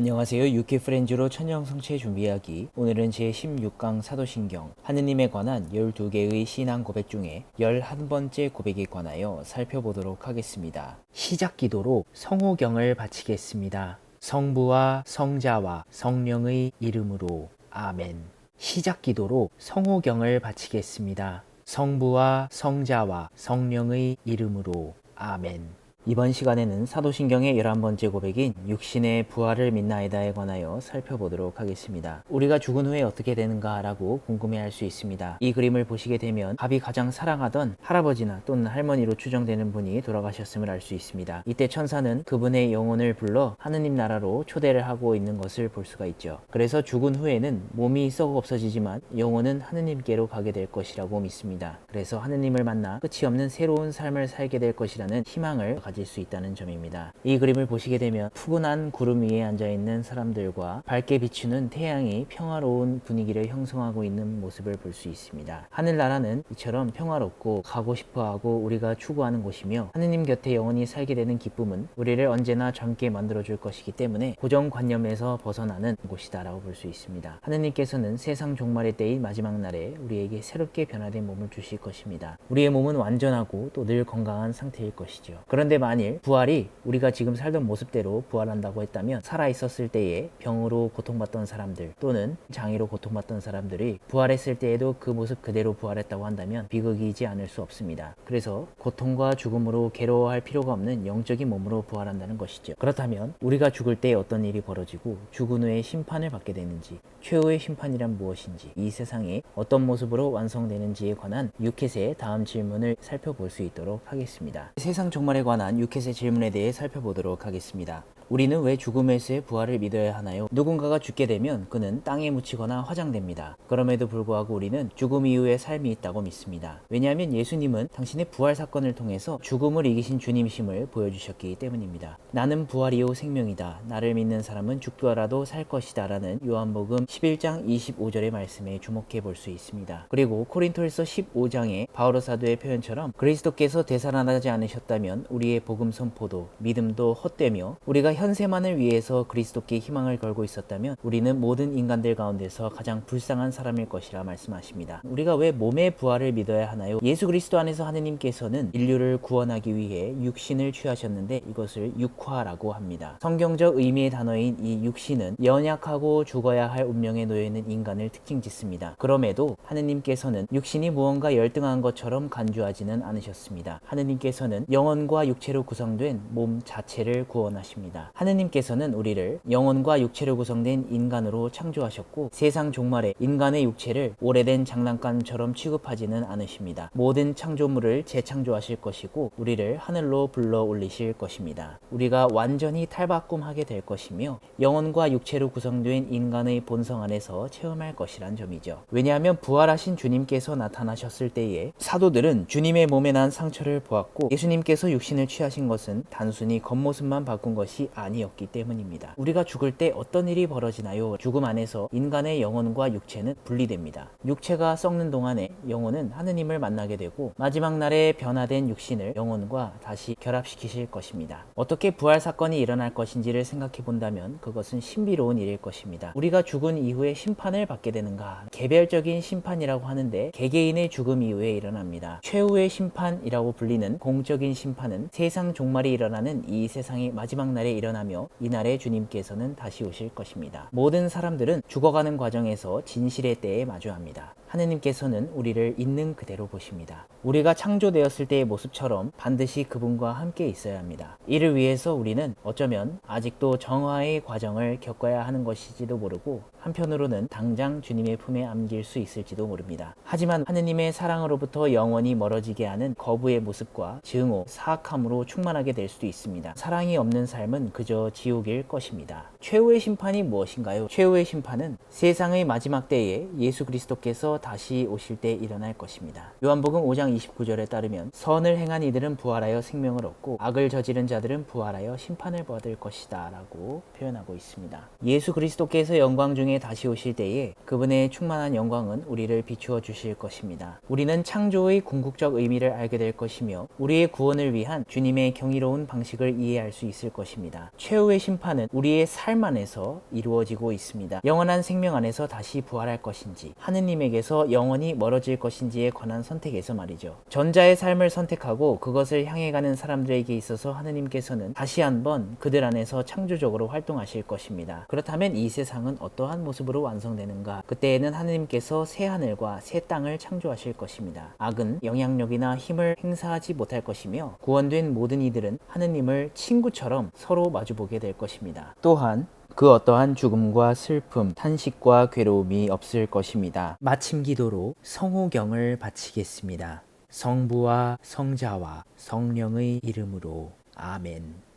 안녕하세요. 유키 프렌즈로 천영 성체 준비하기. 오늘은 제 16강 사도신경 하느님에 관한 12개의 신앙 고백 중에 11번째 고백에 관하여 살펴보도록 하겠습니다. 시작 기도로 성호경을 바치겠습니다. 성부와 성자와 성령의 이름으로 아멘. 시작 기도로 성호경을 바치겠습니다. 성부와 성자와 성령의 이름으로 아멘. 이번 시간에는 사도신경의 11번째 고백인 육신의 부활을 믿나이다에 관하여 살펴보도록 하겠습니다. 우리가 죽은 후에 어떻게 되는가 라고 궁금해할 수 있습니다. 이 그림을 보시게 되면 밥이 가장 사랑하던 할아버지나 또는 할머니로 추정되는 분이 돌아가셨음을 알 수 있습니다. 이때 천사는 그분의 영혼을 불러 하느님 나라로 초대를 하고 있는 것을 볼 수가 있죠. 그래서 죽은 후에는 몸이 썩어 없어지지만 영혼은 하느님께로 가게 될 것이라고 믿습니다. 그래서 하느님을 만나 끝이 없는 새로운 삶을 살게 될 것이라는 희망을 가질 수 있다는 점입니다. 이 그림을 보시게 되면 푸근한 구름 위에 앉아 있는 사람들과 밝게 비추는 태양이 평화로운 분위기를 형성하고 있는 모습을 볼 수 있습니다. 하늘나라는 이처럼 평화롭고 가고 싶어하고 우리가 추구하는 곳이며 하느님 곁에 영원히 살게 되는 기쁨은 우리를 언제나 젊게 만들어 줄 것이기 때문에 고정관념에서 벗어나는 곳이다라고 볼 수 있습니다. 하느님께서는 세상 종말의 때인 마지막 날에 우리에게 새롭게 변화된 몸을 주실 것입니다. 우리의 몸은 완전하고 또 늘 건강한 상태일 것이죠. 그런데 만일 부활이 우리가 지금 살던 모습대로 부활한다고 했다면 살아 있었을 때에 병으로 고통받던 사람들 또는 장애로 고통받던 사람들이 부활했을 때에도 그 모습 그대로 부활했다고 한다면 비극이지 않을 수 없습니다. 그래서 고통과 죽음으로 괴로워할 필요가 없는 영적인 몸으로 부활한다는 것이죠. 그렇다면 우리가 죽을 때 어떤 일이 벌어지고 죽은 후에 심판을 받게 되는지 최후의 심판이란 무엇인지 이 세상에 어떤 모습으로 완성되는지에 관한 유켓의 다음 질문을 살펴볼 수 있도록 하겠습니다. 세상 종말에 관한 유켓의 질문에 대해 살펴보도록 하겠습니다. 우리는 왜 죽음에서의 부활을 믿어야 하나요? 누군가가 죽게 되면 그는 땅에 묻히거나 화장됩니다. 그럼에도 불구하고 우리는 죽음 이후의 삶이 있다고 믿습니다. 왜냐하면 예수님은 당신의 부활 사건을 통해서 죽음을 이기신 주님이심을 보여주셨기 때문입니다. 나는 부활 이후 생명이다. 나를 믿는 사람은 죽더라도 살 것이다. 라는 요한복음 11장 25절의 말씀에 주목해 볼 수 있습니다. 그리고 코린토에서 15장의 바오로 사도의 표현처럼 그리스도께서 되살아나지 않으셨다면 우리의 복음 선포도 믿음도 헛되며 우리가 현세만을 위해서 그리스도께 희망을 걸고 있었다면 우리는 모든 인간들 가운데서 가장 불쌍한 사람일 것이라 말씀하십니다. 우리가 왜 몸의 부활을 믿어야 하나요? 예수 그리스도 안에서 하느님께서는 인류를 구원하기 위해 육신을 취하셨는데 이것을 육화라고 합니다. 성경적 의미의 단어인 이 육신은 연약하고 죽어야 할 운명에 놓여 있는 인간을 특징 짓습니다. 그럼에도 하느님께서는 육신이 무언가 열등한 것처럼 간주하지는 않으셨습니다. 하느님께서는 영혼과 육체로 구성된 몸 자체를 구원하십니다. 하느님께서는 우리를 영혼과 육체로 구성된 인간으로 창조하셨고 세상 종말에 인간의 육체를 오래된 장난감처럼 취급하지는 않으십니다. 모든 창조물을 재창조하실 것이고 우리를 하늘로 불러 올리실 것입니다. 우리가 완전히 탈바꿈하게 될 것이며 영혼과 육체로 구성된 인간의 본성 안에서 체험할 것이란 점이죠. 왜냐하면 부활하신 주님께서 나타나셨을 때에 사도들은 주님의 몸에 난 상처를 보았고 예수님께서 육신을 취하신 것은 단순히 겉모습만 바꾼 것이 아니었기 때문입니다. 우리가 죽을 때 어떤 일이 벌어지나요? 죽음 안에서 인간의 영혼과 육체는 분리됩니다. 육체가 썩는 동안에 영혼은 하느님을 만나게 되고 마지막 날에 변화된 육신을 영혼과 다시 결합시키실 것입니다. 어떻게 부활 사건이 일어날 것인지를 생각해 본다면 그것은 신비로운 일일 것입니다. 우리가 죽은 이후에 심판을 받게 되는가? 개별적인 심판이라고 하는데 개개인의 죽음 이후에 일어납니다. 최후의 심판이라고 불리는 공적인 심판은 세상 종말이 일어나는 이 세상의 마지막 날에 일어나며 이날에 주님께서는 다시 오실 것입니다. 모든 사람들은 죽어가는 과정에서 진실의 때에 마주합니다. 하느님께서는 우리를 있는 그대로 보십니다. 우리가 창조되었을 때의 모습처럼 반드시 그분과 함께 있어야 합니다. 이를 위해서 우리는 어쩌면 아직도 정화의 과정을 겪어야 하는 것이지도 모르고 한편으로는 당장 주님의 품에 안길 수 있을지도 모릅니다. 하지만 하느님의 사랑으로부터 영원히 멀어지게 하는 거부의 모습과 증오, 사악함으로 충만하게 될 수도 있습니다. 사랑이 없는 삶은 그저 지옥일 것입니다. 최후의 심판이 무엇인가요? 최후의 심판은 세상의 마지막 때에 예수 그리스도께서 다시 오실 때 일어날 것입니다. 요한복음 5장 29절에 따르면 선을 행한 이들은 부활하여 생명을 얻고 악을 저지른 자들은 부활하여 심판을 받을 것이다 라고 표현하고 있습니다. 예수 그리스도께서 영광 중에 다시 오실 때에 그분의 충만한 영광은 우리를 비추어 주실 것입니다. 우리는 창조의 궁극적 의미를 알게 될 것이며 우리의 구원을 위한 주님의 경이로운 방식을 이해할 수 있을 것입니다. 최후의 심판은 우리의 삶 안에서 이루어지고 있습니다. 영원한 생명 안에서 다시 부활할 것인지 하느님에게서 영원히 멀어질 것인지에 관한 선택에서 말이죠. 전자의 삶을 선택하고 그것을 향해 가는 사람들에게 있어서 하느님께서는 다시 한번 그들 안에서 창조적으로 활동하실 것입니다. 그렇다면 이 세상은 어떠한 모습으로 완성되는가? 그때에는 하느님께서 새 하늘과 새 땅을 창조하실 것입니다. 악은 영향력이나 힘을 행사하지 못할 것이며 구원된 모든 이들은 하느님을 친구처럼 서로 마주보게 될 것입니다. 또한 그 어떠한 죽음과 슬픔, 탄식과 괴로움이 없을 것입니다. 마침 기도로 성호경을 바치겠습니다. 성부와 성자와 성령의 이름으로 아멘.